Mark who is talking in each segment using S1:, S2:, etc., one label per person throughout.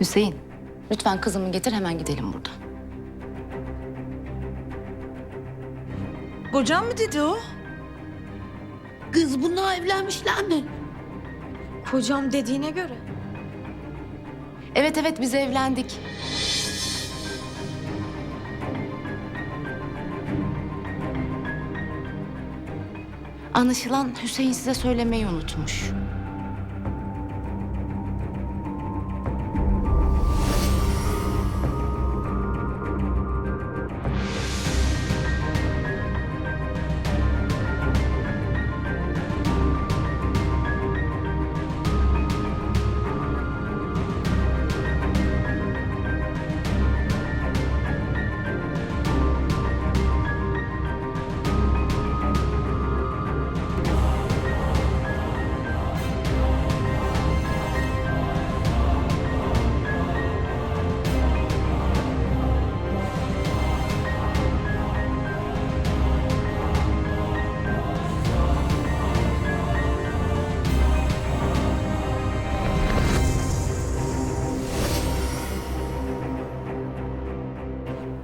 S1: Hüseyin, lütfen kızımı getir hemen gidelim buradan.
S2: Kocam mı dedi o?
S3: Kız bununla evlenmişler mi?
S4: Kocam dediğine göre.
S1: Evet evet biz evlendik. Anlaşılan Hüseyin size söylemeyi unutmuş.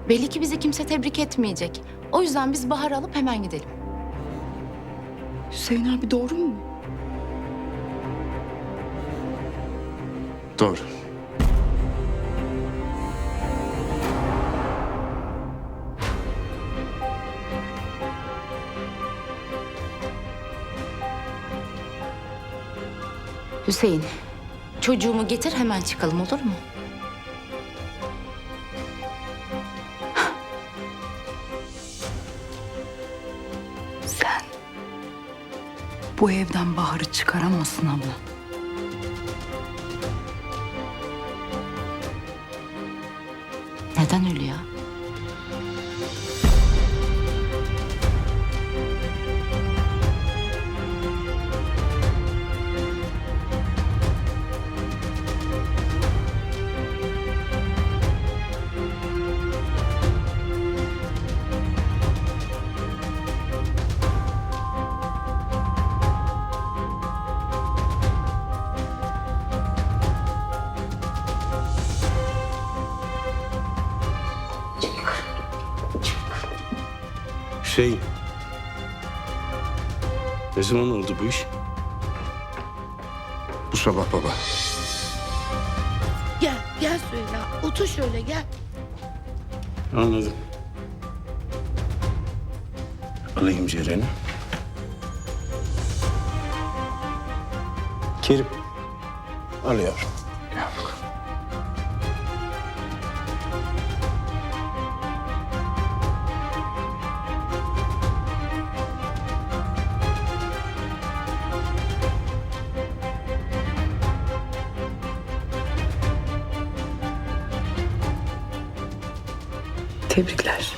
S1: Belli ki bizi kimse tebrik etmeyecek. O yüzden biz Bahar'ı alıp hemen gidelim.
S5: Hüseyin abi doğru mu?
S6: Doğru.
S1: Hüseyin, çocuğumu getir hemen çıkalım olur mu?
S5: Bu evden Bahar'ı çıkaramazsın abla.
S1: Neden Hülya?
S6: Hüseyin. Ne zaman oldu bu iş?
S7: Bu sabah baba.
S3: Gel, gel söyle. Otur şöyle gel.
S6: Anladım. Alayım Ceren'i. Kerim. Al
S5: Tebrikler.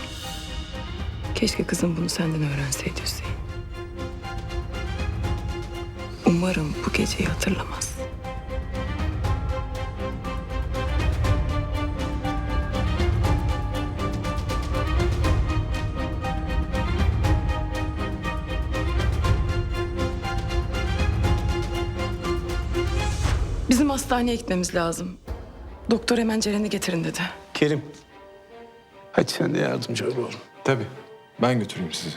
S5: Keşke kızım bunu senden öğrenseydi Hüseyin. Umarım bu geceyi hatırlamaz. Bizim hastaneye gitmemiz lazım. Doktor hemen Ceren'i getirin dedi.
S6: Kerim. Hadi sen de yardımcı ol oğlum.
S8: Tabii. Ben götüreyim sizi.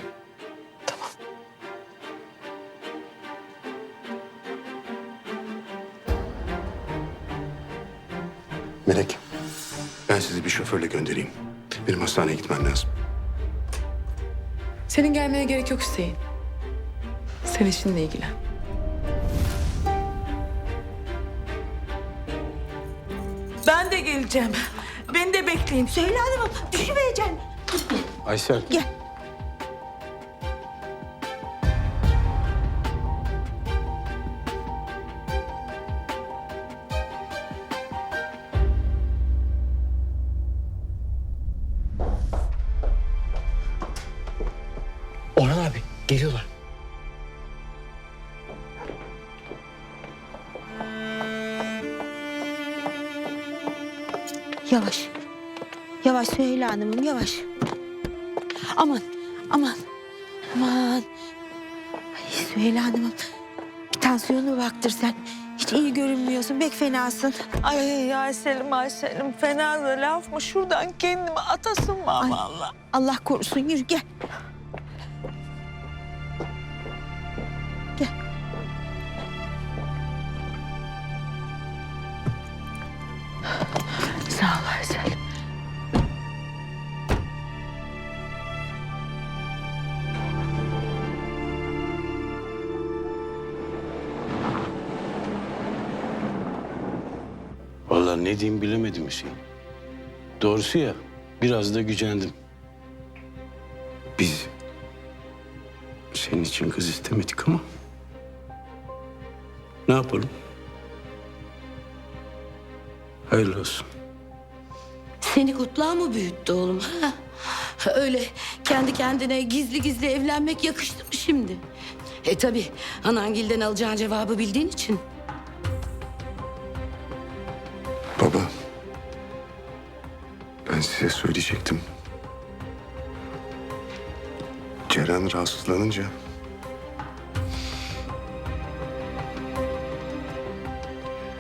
S7: Melek, ben sizi bir şoförle göndereyim. Benim hastaneye gitmem lazım.
S5: Senin gelmene gerek yok Hüseyin. Sen işinle ilgilen.
S2: Ben de geleceğim. Beni de bekleyin.
S3: Söyle hanımım, düşüvereceksin.
S8: Aysel.
S3: Gel.
S9: Orhan abi geliyorlar.
S3: Yavaş. Yavaş söyle hanımım, yavaş. Aman, aman. Aman. Ay Süheyla Hanım'ım. Bir tansiyonuna baktır sen. Hiç iyi görünmüyorsun. Bek fenasın.
S2: Ay Aysel'im Aysel'im fena da laf mı? Şuradan kendimi atasın mı
S3: Ay.
S2: valla?
S3: Allah korusun yürü. Gel.
S6: Vallahi ne diyeyim bilemedim Hüseyin. Doğrusu ya biraz da gücendim. Biz senin için kız istemedik ama ne yapalım? Hayırlı olsun.
S3: Seni kutluğa mı büyüttü oğlum? Ha? Öyle kendi kendine gizli gizli evlenmek yakıştı mı şimdi? E tabi anangilden alacağın cevabı bildiğin için.
S7: Size söyleyecektim. Ceren rahatsızlanınca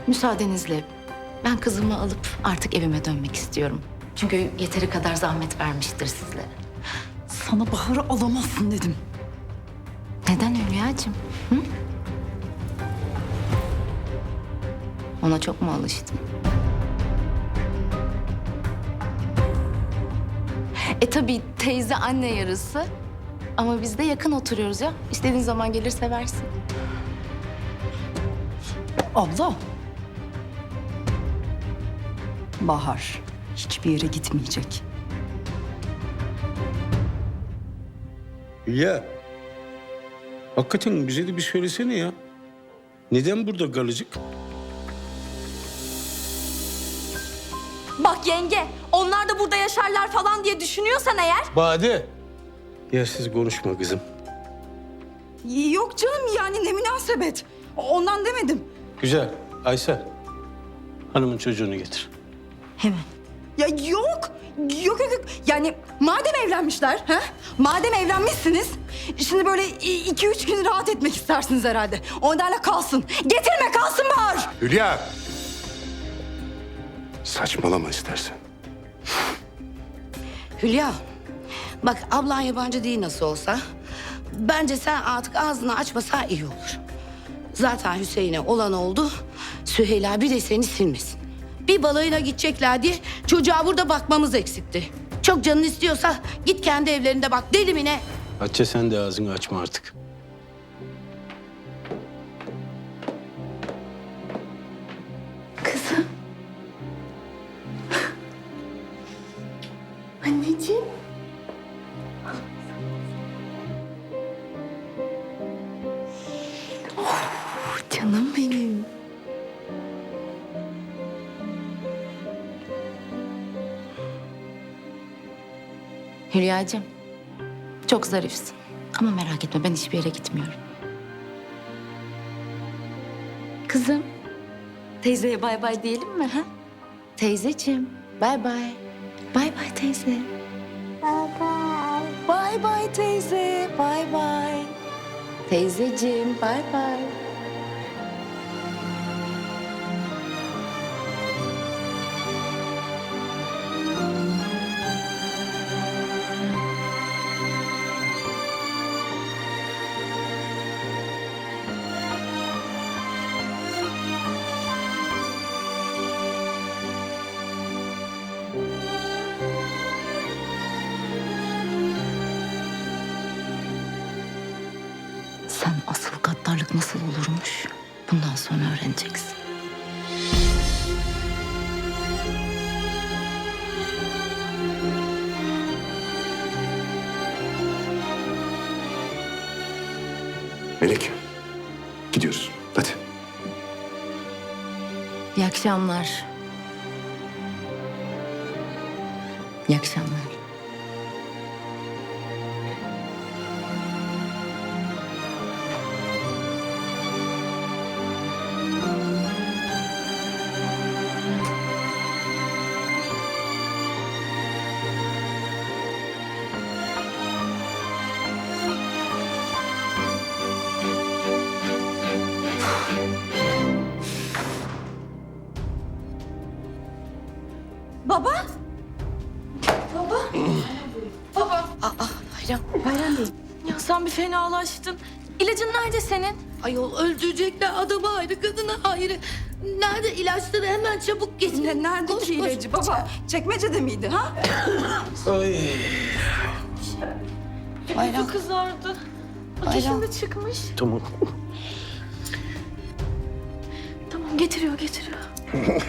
S1: Müsaadenizle ben kızımı alıp artık evime dönmek istiyorum. Çünkü yeteri kadar zahmet vermiştir sizlere.
S2: Sana Bahar'ı alamazsın dedim.
S1: Neden Hülya'cığım? Hı? Ona çok mu alıştın? E tabii teyze anne yarısı. Ama biz de yakın oturuyoruz ya. İstediğin zaman gelir seversin.
S10: Abla. Bahar hiçbir yere gitmeyecek.
S6: Ya hakikaten bize de bir söylesene ya. Neden burada kalıcık?
S4: Bak yenge, da burada yaşarlar falan diye düşünüyorsan eğer...
S6: Bade. Yersiz konuşma kızım.
S10: Yok canım yani ne münasebet. Ondan demedim.
S6: Güzel. Aysel. Hanımın çocuğunu getir.
S10: Ya yok. Yok yok yok. Yani madem evlenmişler, ha? Madem evlenmişsiniz, şimdi böyle iki üç gün rahat etmek istersiniz herhalde. O nedenle kalsın. Getirme kalsın Bahar.
S7: Hülya! Saçmalama istersen.
S3: Hülya bak ablan yabancı değil nasıl olsa. Bence sen artık ağzını açmasa iyi olur. Zaten Hüseyin'e olan oldu. Süheyla bir de seni silmesin. Bir balayına gidecekler diye çocuğa burada bakmamız eksikti. Çok canın istiyorsa git kendi evlerinde bak deli mi ne?
S6: Hatice sen de ağzını açma artık.
S1: Canım benim. Hülya'cığım, çok zarifsin. Ama merak etme ben hiçbir yere gitmiyorum. Kızım, Teyzeye bay bay diyelim mi ha? Teyzeciğim bay bay. Bay bay teyze. Bay bay. Bay bay teyze. Bay bay. Teyzeciğim bay bay. Sen asıl gaddarlık nasıl olurmuş? Bundan sonra öğreneceksin.
S7: Melek. Gidiyoruz. Hadi.
S1: İyi akşamlar. İyi akşamlar.
S4: Bir fenalaştın. İlacın nerede senin?
S3: Ayol öldürecekler adamı ayrı kadını ayrı. Nerede ilaçları hemen çabuk getir.
S10: Ne, nerede
S3: Koş,
S10: ki
S3: koş.
S10: ilacı baba? Çekmecede miydi ha?
S4: Yüzü kızardı. Ateşin de çıkmış.
S6: Tamam.
S4: Tamam getiriyor getiriyor.